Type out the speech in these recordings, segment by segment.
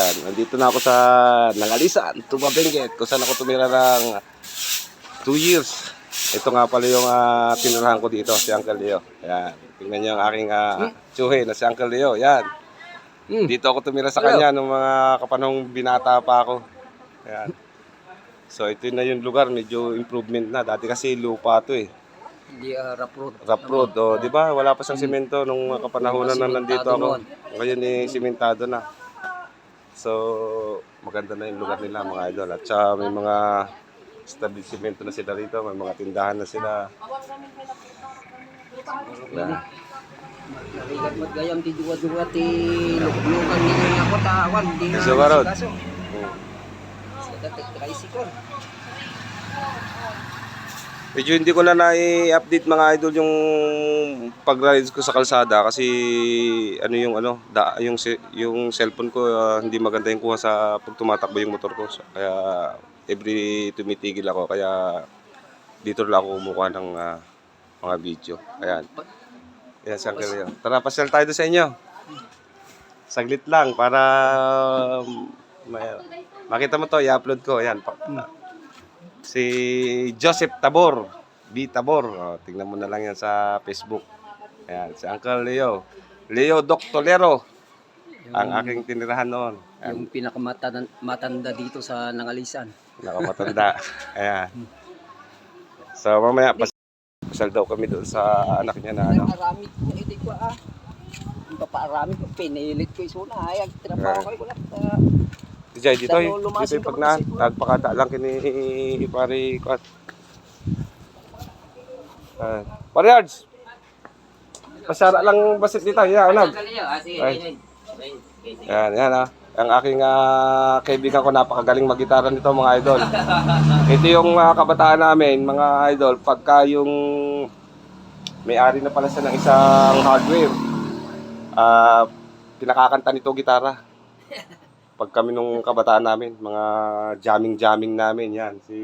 Yan, nandito na ako sa Nangalisan, Tumabenget, kung saan ako tumira ng 2 years. Ito nga pala yung uh, tinirahan ko dito, si Uncle Leo. Yan, tingnan niyo ang aking uh, tsuhe na si Uncle Leo. Yan, Hmm. dito ako tumira sa kanya nung mga kapanong binata pa ako. Yan. So ito na yung lugar, medyo improvement na. Dati kasi lupa to eh. Hindi uh, rough road. Rough road, oh, di ba? Wala pa siyang simento nung mga kapanahonan na nandito ako. Ngayon eh, simentado na. So, maganda na yung lugar nila mga idol. At saka may mga establishmento na sila rito, may mga tindahan na sila. Mat gayam ti duwa-duwa ti luklukan ni nga ko tawan. Di nga Iso barod. Sa dati tricycle. Medyo hindi ko na na-update mga idol yung pag-rides ko sa kalsada kasi ano yung ano, da, yung yung cellphone ko ah, hindi maganda yung kuha sa pag tumatakbo yung motor ko. So, kaya every tumitigil ako kaya dito lang ako kumukuha ng ah, mga video. Ayan. Ayan, Sir Carrillo. Tara, pasyal tayo sa inyo. Saglit lang para um, may, makita mo to, i-upload ko. Ayan. Pa, si Joseph Tabor. B. Tabor. O, tingnan mo na lang yan sa Facebook. Ayan, si Uncle Leo. Leo Doctolero. Ang aking tinirahan noon. Ayan, Yung pinakamatanda matanda dito sa Nangalisan. nakamatanda. Ayan. So, mamaya, pas pasal daw kami doon sa anak niya na ano. Arami ko ito ko ah. Yung papaarami ko pinilit ko isuna ay ang trabaho ko wala. Ah, Dijay, dito, dito yung pagnaan. Nagpakata lang kini pare Kwat. Uh, pare Ards. Pasara lang basit dito. Yan. Ay. Yan, yan ah. Ang aking ah, kaibigan ko napakagaling mag-gitara nito mga idol. Ito yung mga kabataan namin, mga idol, pagka yung may-ari na pala siya ng isang hardware, ah pinakakanta nito gitara. Pag kami nung kabataan namin, mga jamming-jamming namin, yan. Si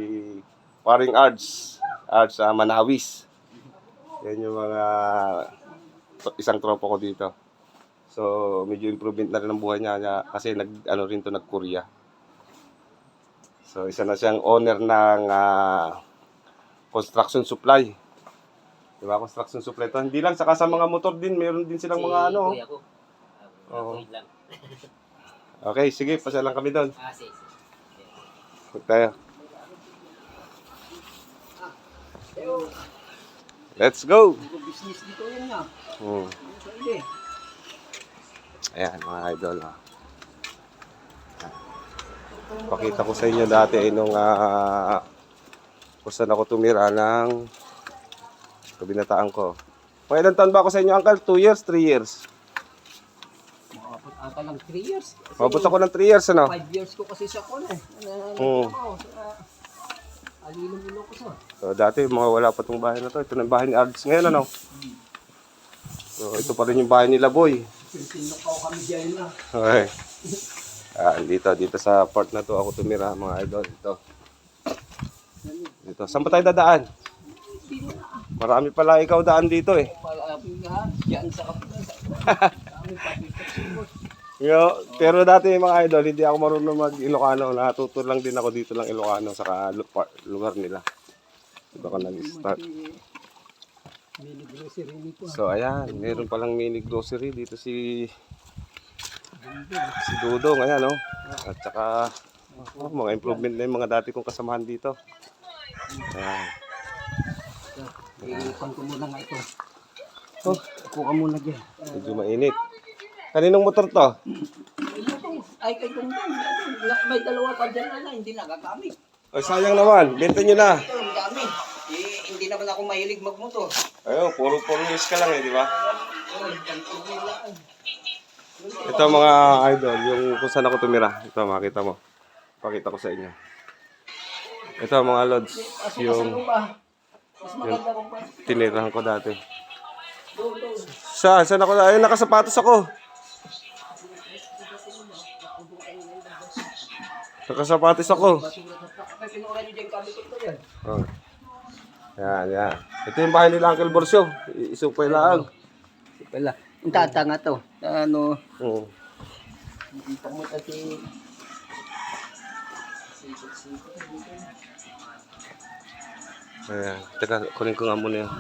Paring Ards, Ards ah, Manawis. Yan yung mga isang tropa ko dito. So, medyo improvement na rin ang buhay niya, niya kasi nag ano rin to nag-Korea. So, isa na siyang owner ng ah, construction supply. Di ba? Construction supply to. Hindi lang saka sa mga motor din, meron din silang mga ano. Oo. Okay, sige, pasa lang kami doon. Ah, sige. Huwag tayo. Let's go! business dito yun nga. Hmm. Ayan, mga idol. ah. Pakita ko sa inyo dati ay nung ah, kung saan ako tumira ng kabinataan ko. Mga ilang taon ba ako sa inyo, Uncle? 2 years, 3 years? Makapot ata lang 3 years. Mabot ako ng 3 years, ano? 5 years ko kasi sa kon eh. Oo. Alilo-ilo ko sa. So, dati, mga wala pa tong bahay na to. Ito na yung bahay ni Ards ngayon, ano? So, ito pa rin yung bahay nila, boy. Sinok ako kami dyan na. Okay. Ah, dito, dito sa part na to ako tumira, mga idol. Dito. Dito. Saan ba tayo dadaan? Marami pala ikaw daan dito eh. Palapin nga. Diyan sa kapila. Yo, pero dati mga idol, hindi ako marunong mag-Ilocano. Natuto lang din ako dito lang Ilocano sa lugar nila. Dito ako nag-start. So ayan, meron palang mini grocery dito si si Dudong, ayan oh. At saka oh, mga improvement na yung mga dati kong kasamahan dito. Ayan. Ipan ko muna nga ito. Oh, Kuha muna dyan. medyo mainit. Kaninong motor to? Ay, kay kung may dalawa pa dyan na hindi nagagamit. Ay, sayang naman. Benta nyo na. Ito, ang dami. Eh, hindi naman ako mahilig magmotor. Ayun, puro puro news ka lang eh, di ba? Ito mga idol, yung kung saan ako tumira. Ito, makita mo. Pakita ko sa inyo. Ito mga lods, yung yung... tinirahan ko dati. Saan? Saan ako? Ayun, nakasapatos ako. Nakasapatos ako. Oh. Yan, yan. Ito yung bahay nila Uncle Borsyo. Isupay lang. Wala. Ang tata nga to. Ano, Oo. Tati. Sikot-sikot. Ayan. Teka, kunin ko nga muna eh, mo.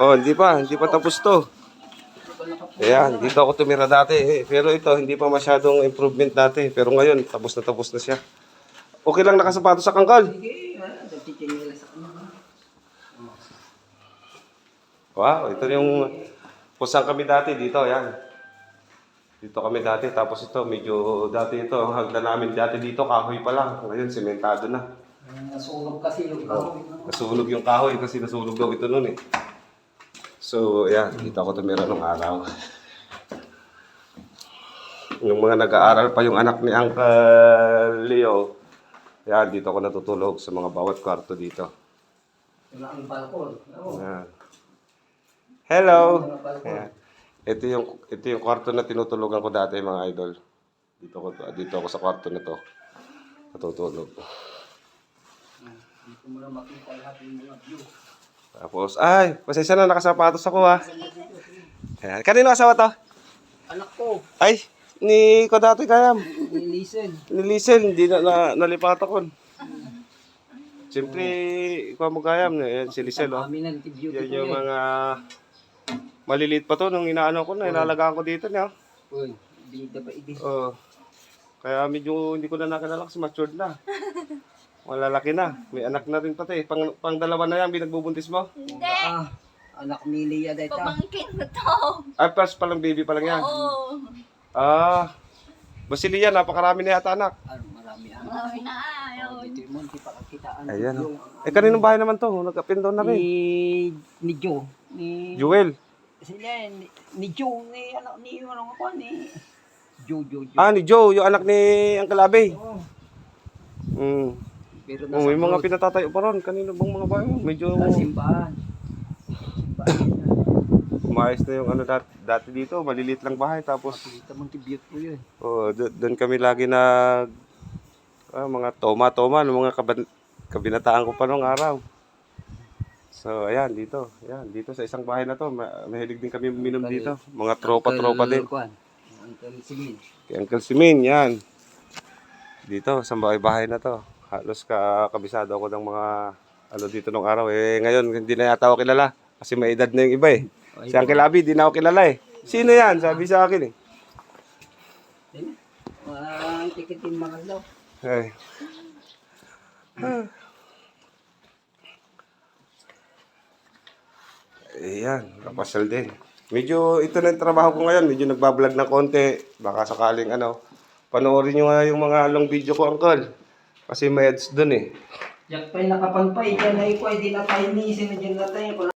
Oh, hindi pa. Hindi pa tapos to. Ayan, dito ako tumira dati. eh. Pero ito, hindi pa masyadong improvement dati. Pero ngayon, tapos na tapos na siya. Okay lang nakasapatos sa kangkal. Wow, ito yung kung saan kami dati dito, yan. Dito kami dati, tapos ito, medyo dati ito, ang hagdan namin dati dito, kahoy pa lang. Ngayon, sementado na. Nasunog kasi yung kahoy. no? Nasunog yung kahoy kasi nasunog daw ito noon eh. So, yan, dito ako tumira nung araw. Yung mga nag-aaral pa yung anak ni Uncle Leo, yan, dito ako natutulog sa mga bawat kwarto dito. Wala ang balkon. Yan. Hello! Yan. Ito yung ito yung kwarto na tinutulugan ko dati mga idol. Dito ko dito ako sa kwarto na to. Natutulog. Dito mo na makita lahat yung mga view. Tapos, ay, pasensya na nakasapatos ako ha. Ayan. Kanino asawa to? Anak ko, Ay, ni ko dati kayam. listen. Ni Liesel, hindi na, na nalipat ako. Siyempre, ikaw mo kayam. Ayan, si Liesel, oh. Kami nag-beauty Yan ko yung mga maliliit pa to nung inaano ko na, inalagaan ko dito niya. Uy, bida pa idi. Oh. Kaya medyo hindi ko na nakilala kasi matured na. Malalaki na. May anak na rin pati. Pang, pang dalawa na yan, binagbubuntis mo. Ah, anak ni Lia dahil ta. Pamangkin mo to. Ay, first pa lang baby pa lang yan. Oo. Ah. Basilia, napakarami na yata anak. Ah, marami ah. Marami na. Oh, dito mo, hindi pa kakitaan. Ayan. Yung, oh. Eh, kaninong bahay naman to? Nagka-pin down na rin. Ni, ni Joe. Ni, Joel. sila, ni, ni Joe, ni, ano, ni, ano ako, ni, Joe, Joe, Joe. Ah, ni Joe, yung anak ni Uncle Abe. Oh, Mm. Pero Oh, may mga road. pinatatayo pa ron. Kanino bang mga bahay? Medyo Sa simbahan. Simbahan na. umayos na yung ano dati, dati dito. Maliliit lang bahay. Tapos, Kita mo beautiful yun. Oh, do- doon kami lagi nag ah, mga toma-toma ng mga kaban, kabinataan ko pa nung araw. So, ayan, dito. Ayan, dito sa isang bahay na to. Ma- mahilig din kami uminom dito. Mga tropa-tropa din. Uncle Simin. Kay Uncle Simin, yan. Dito, sa bahay-bahay na to. Halos ka kabisado ako ng mga ano dito nung araw. Eh, ngayon, hindi na yata ako kilala. Kasi may edad na yung iba eh. Si Uncle Abi, di na ako kilala eh. Sino yan? Sabi sa akin eh. Mga tikitin mga daw. Ay. Ayan, kapasyal din. Medyo, ito na yung trabaho ko ngayon. Medyo nagbablog ng konti. Baka sakaling ano. Panoorin nyo nga yung mga long video ko, Uncle. Kasi may ads dun eh. Yak pa'y nakapagpay, dyan na ikaw, di na tayo ni isin dyan na tayo.